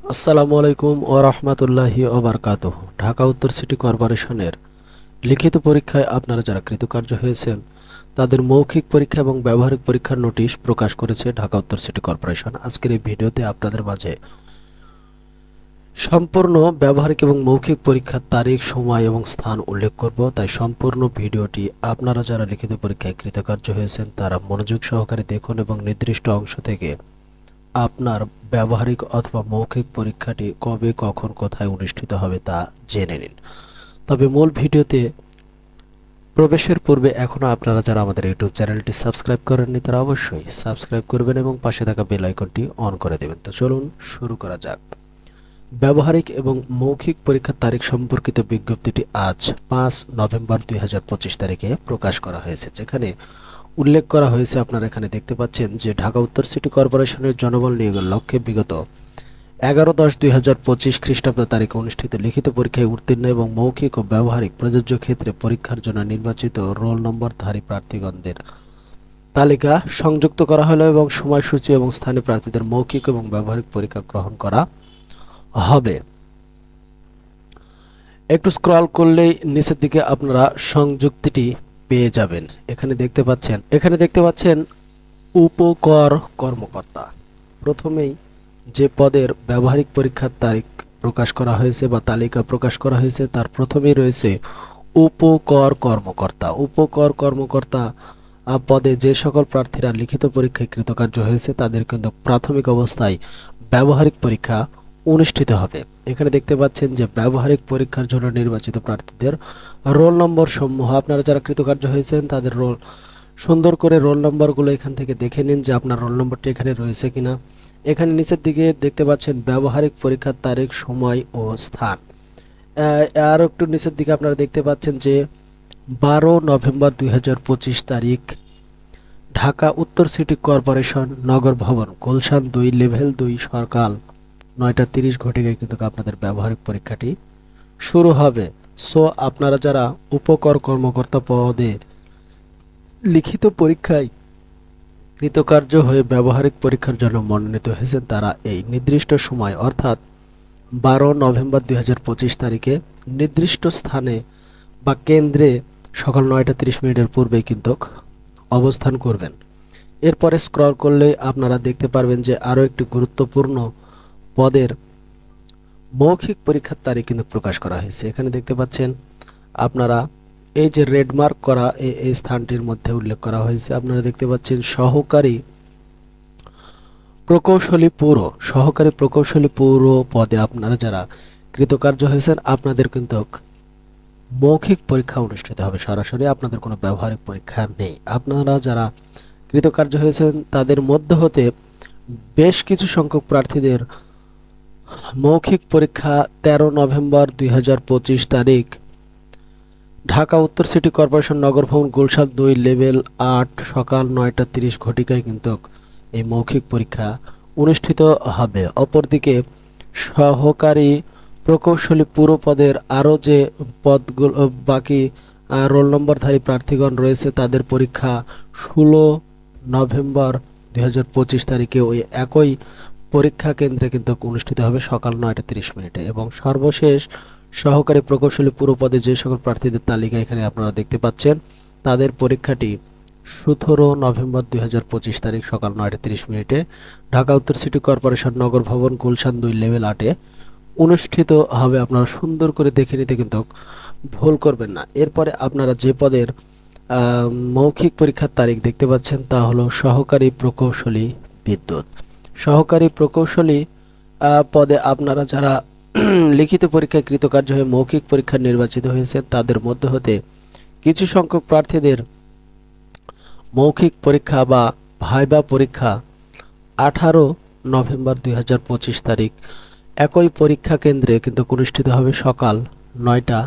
আসসালামু আলাইকুম ও রহমতুল্লাহি ওবরকাত ঢাকা উত্তর সিটি কর্পোরেশনের লিখিত পরীক্ষায় আপনারা যারা কৃতকার্য হয়েছেন, তাদের মৌখিক পরীক্ষা এবং ব্যবহারিক পরীক্ষার নোটিশ প্রকাশ করেছে ঢাকা উত্তর সিটি কর্পোরেশন। আজকের এই ভিডিওতে আপনাদের মাঝে সম্পূর্ণ ব্যবহারিক এবং মৌখিক পরীক্ষার তারিখ, সময় এবং স্থান উল্লেখ করব। তাই সম্পূর্ণ ভিডিওটি আপনারা যারা লিখিত পরীক্ষায় কৃতকার্য হয়েছেন, তারা মনোযোগ সহকারে দেখুন এবং নির্দিষ্ট অংশ থেকে আপনার ব্যবহারিক অথবা মৌখিক পরীক্ষাটি কবে, কখন, কোথায় অনুষ্ঠিত হবে তা জেনে নিন। তবে মূল ভিডিওতে প্রবেশের পূর্বে এখনও আপনারা যারা আমাদের ইউটিউব চ্যানেলটি সাবস্ক্রাইব করেননি, তারা অবশ্যই সাবস্ক্রাইব করবেন এবং পাশে থাকা বেল আইকনটি অন করে দেবেন। তো চলুন শুরু করা যাক। ব্যবহারিক এবং মৌখিক পরীক্ষার তারিখ সম্পর্কিত বিজ্ঞপ্তিটি আজ পাঁচ নভেম্বর দুই হাজার পঁচিশ তারিখে প্রকাশ করা হয়েছে, যেখানে উল্লেখ করা হয়েছে আপনারা এখানে দেখতে পাচ্ছেন যে ঢাকা উত্তর সিটি কর্পোরেশনের জনবল নিয়োগের লক্ষ্যে বিগত এগারো দশ দুই হাজার পঁচিশ খ্রিস্টাব্দ তারিখে অনুষ্ঠিত লিখিত পরীক্ষায় উত্তীর্ণ এবং মৌখিক ও ব্যবহারিক প্রযোজ্য ক্ষেত্রে পরীক্ষার জন্য নির্বাচিত রোল নম্বরধারী প্রার্থীগণদের তালিকা সংযুক্ত করা হলো এবং সময়সূচি এবং স্থানীয় প্রার্থীদের মৌখিক এবং ব্যবহারিক পরীক্ষা গ্রহণ করা হবে। একটু স্ক্রল করলেই নিচের দিকে আপনারা সংযুক্তিটি পেয়ে যাবেন। এখানে দেখতে পাচ্ছেন, এখানে দেখতে পাচ্ছেন উপকর কর্মকর্তা। প্রথমেই যে পদের ব্যবহারিক পরীক্ষার তারিখ প্রকাশ করা হয়েছে বা তালিকা প্রকাশ করা হয়েছে, তার প্রথমেই রয়েছে উপকর কর্মকর্তা। উপকর কর্মকর্তা পদে যে সকল প্রার্থীরা লিখিত পরীক্ষায় কৃতকার্য হয়েছে, তাদের কিন্তু প্রাথমিক অবস্থায় ব্যবহারিক পরীক্ষা অনুষ্ঠিত হবে। এখানে দেখতে পাচ্ছেন যে ব্যবহারিক পরীক্ষার জন্য নির্বাচিত প্রার্থীদের রোল নম্বর সমূহ। আপনারা যারা কৃতকার্য হয়েছেন, তাদের রোল, সুন্দর করে রোল নম্বরগুলো এখান থেকে দেখে নিন যে আপনার রোল নম্বরটি এখানে রয়েছে কিনা। এখানে নিচের দিকে দেখতে পাচ্ছেন ব্যবহারিক পরীক্ষার তারিখ, সময় ও স্থান। আর একটু নিচের দিকে আপনারা দেখতে পাচ্ছেন যে বারো নভেম্বর দুই হাজার পঁচিশ তারিখ, ঢাকা উত্তর সিটি কর্পোরেশন, নগর ভবন, গুলশান দুই, লেভেল দুই সকাল নয়টা তিরিশ ঘটে ঘটিকায় কিন্তু আপনাদের ব্যবহারিক পরীক্ষাটি শুরু হবে। সো আপনারা যারা উপকর কর্মকর্তা পদে লিখিত পরীক্ষায় কৃতকার্য হয়ে ব্যবহারিক পরীক্ষার জন্য মনোনীত হয়েছেন, তারা এই নির্দিষ্ট সময়, অর্থাৎ বারো নভেম্বর দুই হাজার পঁচিশ তারিখে নির্দিষ্ট স্থানে বা কেন্দ্রে সকাল নয়টা তিরিশ মিনিটের পূর্বেই কিন্তু অবস্থান করবেন। এরপরে স্ক্রল করলে আপনারা দেখতে পারবেন যে আরও একটি গুরুত্বপূর্ণ পদের মৌখিক পরীক্ষার তারিখ কিন্তু প্রকাশ করা হয়েছে। এখানে দেখতে পাচ্ছেন, আপনারা এই যে রেডমার্ক করা এই স্থানটির মধ্যে উল্লেখ করা হয়েছে। আপনারা দেখতে পাচ্ছেন, সহকারী প্রকৌশলী পৌর, সহকারী প্রকৌশলী পৌর পদে আপনারা যারা কৃতকার্য হয়েছেন, আপনাদের কিন্তু মৌখিক পরীক্ষা অনুষ্ঠিত হবে সরাসরি। আপনাদের কোনো ব্যবহারিক পরীক্ষা নেই। আপনারা যারা কৃতকার্য হয়েছেন, তাদের মধ্য হতে বেশ কিছু সংখ্যক প্রার্থীদের মৌখিক পরীক্ষা তেরো নভেম্বর দুই হাজার পঁচিশ তারিখ। ঢাকা উত্তর সিটি কর্পোরেশন নগর ভবন দুই লেভেল আট সকাল নয়টা তিরিশ ঘটিকায় কিন্তু এই মৌখিক পরীক্ষা অনুষ্ঠিত হবে। অপরদিকে সহকারী প্রকৌশলী পুরো পদের আরও যে পদগুলো বাকি রোল নম্বরধারী প্রার্থীগণ রয়েছে তাদের পরীক্ষা ষোলো নভেম্বর দুই হাজার পঁচিশ তারিখে ওই একই পরীক্ষা কেন্দ্রে কিন্তু অনুষ্ঠিত হবে সকাল নয়টা তিরিশ মিনিটে এবং সর্বশেষ সহকারী প্রকৌশলী পুরো পদে যে সকল প্রার্থীদের তালিকা এখানে আপনারা দেখতে পাচ্ছেন, তাদের পরীক্ষাটি সতেরো নভেম্বর দু হাজার পঁচিশ তারিখ সকাল নয়টা তিরিশ মিনিটে ঢাকা উত্তর সিটি কর্পোরেশন নগর ভবন গুলশান দুই লেভেল আটে অনুষ্ঠিত হবে। আপনারা সুন্দর করে দেখে নিতে কিন্তু ভুল করবেন না। এরপরে আপনারা যে পদের মৌখিক পরীক্ষার তারিখ দেখতে পাচ্ছেন তা হলো সহকারী প্রকৌশলী বিদ্যুৎ। সহকারী প্রকৌশলী পদে আপনারা যারা লিখিত পরীক্ষায় কৃতকার্য হয়ে মৌখিক পরীক্ষা নির্বাচিত হয়েছেন, তাদের মধ্যে হতে কিছু সংখ্যক প্রার্থীদের মৌখিক পরীক্ষা বা ভাইবা পরীক্ষা আঠারো নভেম্বর দুই হাজার পঁচিশ তারিখ। একই পরীক্ষা কেন্দ্রে কিন্তু অনুষ্ঠিত হবে সকাল নয়টা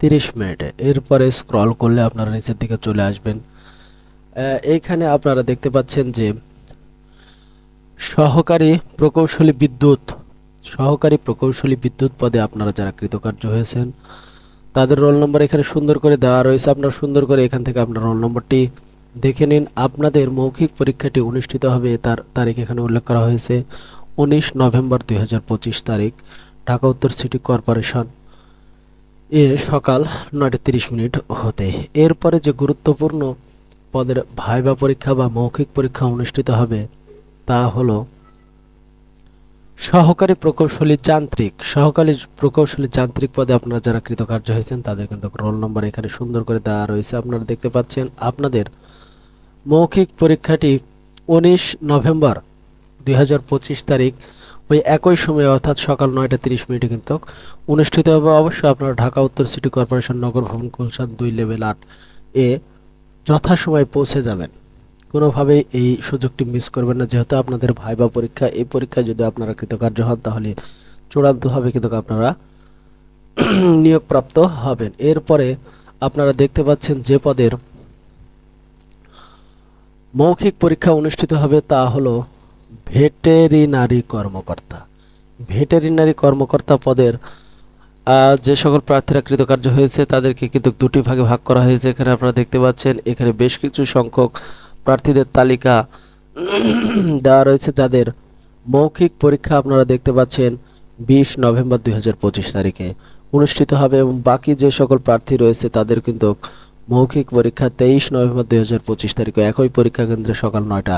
তিরিশ মিনিটে। এরপরে স্ক্রল করলে আপনারা নিচের দিকে চলে আসবেন। এইখানে আপনারা দেখতে পাচ্ছেন যে সহকারী প্রকৌশলী বিদ্যুৎ, সহকারী প্রকৌশলী বিদ্যুৎ পদে আপনারা যারা কৃতকার্য হয়েছেন, তাদের রোল নম্বর এখানে সুন্দর করে দেওয়া রয়েছে। আপনারা সুন্দর করে এখান থেকে আপনার রোল নম্বরটি দেখে নিন। আপনাদের মৌখিক পরীক্ষাটি অনুষ্ঠিত হবে তার তারিখ এখানে উল্লেখ করা হয়েছে, উনিশ নভেম্বর দুই হাজার পঁচিশ তারিখ, ঢাকা উত্তর সিটি কর্পোরেশন। এ সকাল নয়টা তিরিশ মিনিট হতে। এরপরে যে গুরুত্বপূর্ণ পদের ভাইবা পরীক্ষা বা মৌখিক পরীক্ষা অনুষ্ঠিত হবে তা হলো সহকারী প্রকৌশলী যান্ত্রিক। সহকারী প্রকৌশলী যান্ত্রিক পদে আপনারা যারা কৃতকার্য হয়েছেন, তাদের কিন্তু রোল নম্বর এখানে সুন্দর করে দেওয়া রয়েছে। আপনারা দেখতে পাচ্ছেন, আপনাদের মৌখিক পরীক্ষাটি উনিশ নভেম্বর দুই হাজার পঁচিশ তারিখ ওই একই সময়ে, অর্থাৎ সকাল নয়টা তিরিশ মিনিটে কিন্তু অনুষ্ঠিত হবে। অবশ্যই আপনারা ঢাকা, উত্তর সিটি কর্পোরেশন, নগর ভবন, গুলশান দুই লেভেল আট এ যথাসময়ে পৌঁছে যাবেন। কোনোভাবেই এই সুযোগটি মিস করবেন না। যেহেতু আপনাদের ভাইবা পরীক্ষা, এই পরীক্ষায় যদি আপনারা কৃতকার্য হন, তাহলে চূড়ান্তভাবে কিন্তু আপনারা নিয়োগপ্রাপ্ত হবেন। এরপরে আপনারা দেখতে পাচ্ছেন যে পদের মৌখিক পরীক্ষা অনুষ্ঠিত হবে তা হলো ভেটেরিনারি কর্মকর্তা। ভেটেরিনারি কর্মকর্তা পদের যে সকল প্রার্থীরা কৃতকার্য হয়েছে, তাদেরকে কিন্তু দুটি ভাগে ভাগ করা হয়েছে। এখানে আপনারা দেখতে পাচ্ছেন, এখানে বেশ কিছু সংখ্যক প্রার্থীদের তালিকা দেওয়া রয়েছে যাদের মৌখিক পরীক্ষা আপনারা দেখতে পাচ্ছেন বিশ নভেম্বর দুই হাজার পঁচিশ তারিখে অনুষ্ঠিত হবে এবং বাকি যে সকল প্রার্থী রয়েছে তাদের কিন্তু মৌখিক পরীক্ষা তেইশ নভেম্বর দুই হাজার পঁচিশ তারিখে একই পরীক্ষা কেন্দ্রে সকাল নয়টা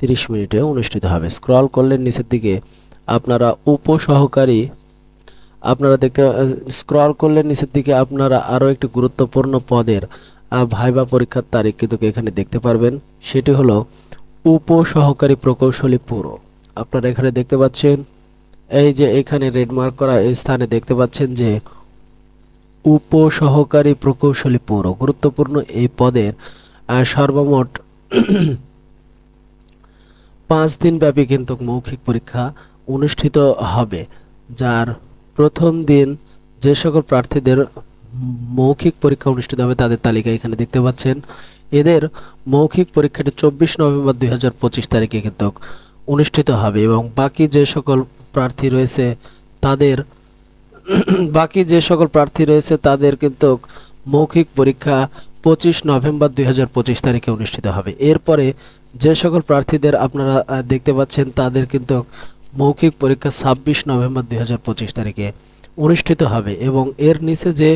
তিরিশ মিনিটে অনুষ্ঠিত হবে। স্ক্রল করলে নিচের দিকে আপনারা উপসহকারী আপনারা দেখতে স্ক্রল করলে নিচের দিকে আপনারা আরও একটি গুরুত্বপূর্ণ পদের ভাইবা পরীক্ষার তারিখ কিন্তু এখানে দেখতে পারবেন। সেটি হলো উপসহকারী প্রকৌশলী পুরো। আপনারা এখানে দেখতে পাচ্ছেন, এই যে এখানে রেড মার্ক করা এই স্থানে দেখতে পাচ্ছেন যে উপসহকারী প্রকৌশলী পৌর। গুরুত্বপূর্ণ এই পদের সর্বমোট পাঁচ দিন ব্যাপী কিন্তু মৌখিক পরীক্ষা অনুষ্ঠিত হবে, যার প্রথম দিন যে সকল প্রার্থীদের মৌখিক পরীক্ষা অনুষ্ঠিত হবে তাদের তালিকা এখানে দেখতে পাচ্ছেন। এদের মৌখিক পরীক্ষাটি চব্বিশ নভেম্বর দুই তারিখে কিন্তু অনুষ্ঠিত হবে এবং বাকি যে সকল প্রার্থী রয়েছে তাদের বাকি যে সকল প্রার্থী রয়েছে তাদের কিন্তু মৌখিক পরীক্ষা পঁচিশ নভেম্বর দুই হাজার পঁচিশ তারিখে অনুষ্ঠিত হবে। এরপরে যে সকল প্রার্থীদের আপনারা দেখতে পাচ্ছেন তাদের কিন্তু মৌখিক পরীক্ষা ছাব্বিশ নভেম্বর দুই হাজার পঁচিশ তারিখে অনুষ্ঠিত হবে এবং এর নিচে যে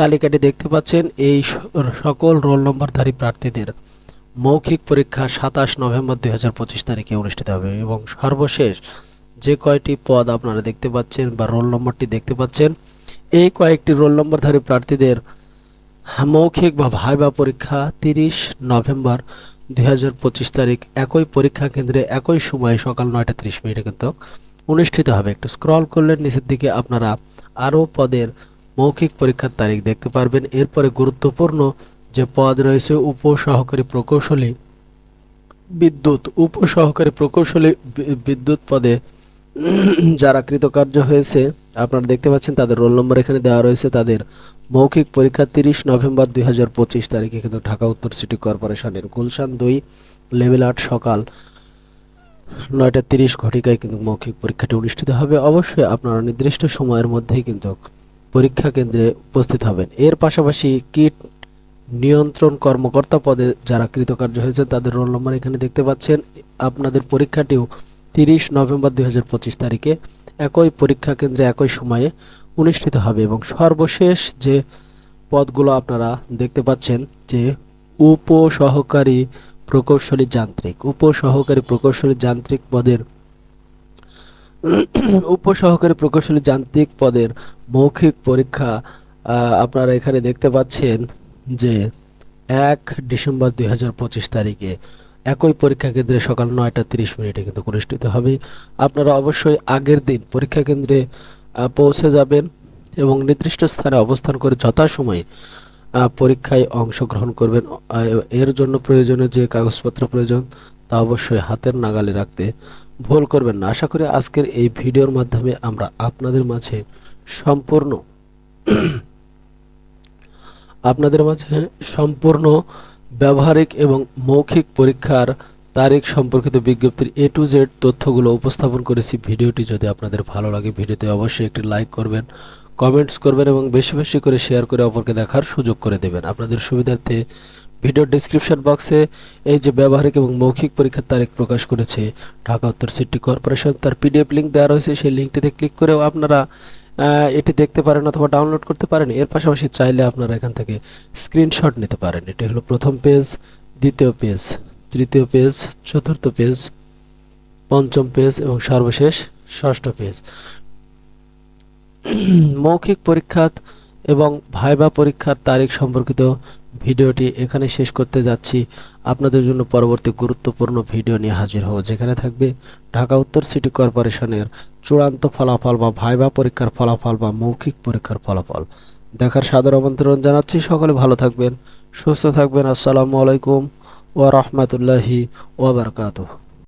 তালিকাটি দেখতে পাচ্ছেন, এই সকল রোল নম্বরধারী প্রার্থীদের মৌখিক পরীক্ষা সাতাশ নভেম্বর দু হাজার পঁচিশ তারিখে অনুষ্ঠিত হবে এবং সর্বশেষ যে কয়টি পদ আপনারা দেখতে পাচ্ছেন বা রোল নম্বরটি দেখতে পাচ্ছেন, এই কয়েকটি রোল নম্বরধারী প্রার্থীদের মৌখিক বা ভাইবা পরীক্ষা তিরিশ নভেম্বর দুই হাজার পঁচিশ তারিখ একই পরীক্ষা কেন্দ্রে একই সময়ে সকাল নয়টা ত্রিশ মিনিটে কিন্তু অনুষ্ঠিত হবে। একটু স্ক্রল করলে নিচের দিকে আপনারা আরও পদের মৌখিক পরীক্ষার তারিখ দেখতে পারবেন। এরপরে গুরুত্বপূর্ণ যে পদ রয়েছে, উপসহকারী প্রকৌশলী বিদ্যুৎ। উপসহকারী প্রকৌশলী বিদ্যুৎ পদে যারা কৃতকার্য হয়েছে, আপনারা দেখতে পাচ্ছেন তাদের রোল নম্বর এখানে দেওয়া রয়েছে। তাদের মৌখিক পরীক্ষা তিরিশ নভেম্বর দুই হাজার পঁচিশ তারিখে কিন্তু ঢাকা উত্তর সিটি কর্পোরেশনের গুলশান দুই, লেভেল আট সকাল নয়টা তিরিশ ঘটিকায় কিন্তু মৌখিক পরীক্ষাটি অনুষ্ঠিত হবে। অবশ্যই আপনারা নির্দিষ্ট সময়ের মধ্যেই কিন্তু পরীক্ষা কেন্দ্রে উপস্থিত হবেন। এর পাশাপাশি কিট নিয়ন্ত্রণ কর্মকর্তা পদে যারা কৃতকার্য হয়েছে, তাদের রোল নম্বর এখানে দেখতে পাচ্ছেন। আপনাদের পরীক্ষাটিও তিরিশ নভেম্বর দুই হাজার পঁচিশ তারিখে একই পরীক্ষা কেন্দ্রে একই সময়ে অনুষ্ঠিত হবে এবং সর্বশেষ যে পদগুলো আপনারা দেখতে পাচ্ছেন যে উপসহকারী প্রকৌশলী যান্ত্রিক, উপসহকারী প্রকৌশলী যান্ত্রিক পদের উপসহকারী প্রকৌশলী যান্ত্রিক পদের মৌখিক পরীক্ষা আপনারা এখানে দেখতে পাচ্ছেন যে এক ডিসেম্বর দুই হাজার পঁচিশ তারিখে একই পরীক্ষা কেন্দ্রে সকাল নয়টা তিরিশ মিনিটে কিন্তু অনুষ্ঠিত হবে। আপনারা অবশ্যই আগের দিন পরীক্ষা কেন্দ্রে পৌঁছে যাবেন এবং নির্দিষ্ট স্থানে অবস্থান করে যথাসময়ে পরীক্ষায় অংশগ্রহণ করবেন। এর জন্য প্রয়োজনীয় যে কাগজপত্র প্রয়োজন, তা অবশ্যই হাতের নাগালে রাখতে ভুল করবেন না। আশা করি আজকের এই ভিডিওর মাধ্যমে আমরা আপনাদের মাঝে সম্পূর্ণ আপনাদের মাঝে সম্পূর্ণ ব্যবহারিক এবং মৌখিক পরীক্ষার তারিখ সম্পর্কিত বিজ্ঞপ্তির এ টু জেড তথ্যগুলো উপস্থাপন করেছি। ভিডিওটি যদি আপনাদের ভালো লাগে, ভিডিওতে অবশ্যই একটি লাইক করবেন। কমেন্টস করবেন এবং বেশি বেশি করে শেয়ার করে অপরকে দেখার সুযোগ করে দেবেন। আপনাদের সুবিধার্থে ভিডিও ডিসক্রিপশন বক্সে এই যে ব্যবহারিক এবং মৌখিক পরীক্ষার তারিখ প্রকাশ করেছে ঢাকা উত্তর সিটি কর্পোরেশন তার পিডিএফ লিঙ্ক দেওয়া রয়েছে। সেই লিঙ্কটিতে ক্লিক করেও আপনারা এটি দেখতে পারেন অথবা ডাউনলোড করতে পারেন। এর পাশাপাশি চাইলে আপনারা এখান থেকে স্ক্রিনশট নিতে পারেন। এটি হলো প্রথম পেজ দ্বিতীয় পেজ তৃতীয় পেজ চতুর্থ পেজ পঞ্চম পেজ এবং সর্বশেষ ষষ্ঠ পেজ মৌখিক পরীক্ষা এবং ভাইবা পরীক্ষার তারিখ সম্পর্কিত ভিডিওটি এখানে শেষ করতে যাচ্ছি। আপনাদের জন্য পরবর্তী গুরুত্বপূর্ণ ভিডিও নিয়ে হাজির হব, যেখানে থাকবে ঢাকা উত্তর সিটি কর্পোরেশনের চূড়ান্ত ফলাফল বা ভাইবা পরীক্ষার ফলাফল বা মৌখিক পরীক্ষার ফলাফল। দেখার সাদর আমন্ত্রণ জানাচ্ছি, সকলে ভালো থাকবেন, সুস্থ থাকবেন, আসসালামু আলাইকুম ওয়া রাহমাতুল্লাহি ওয়া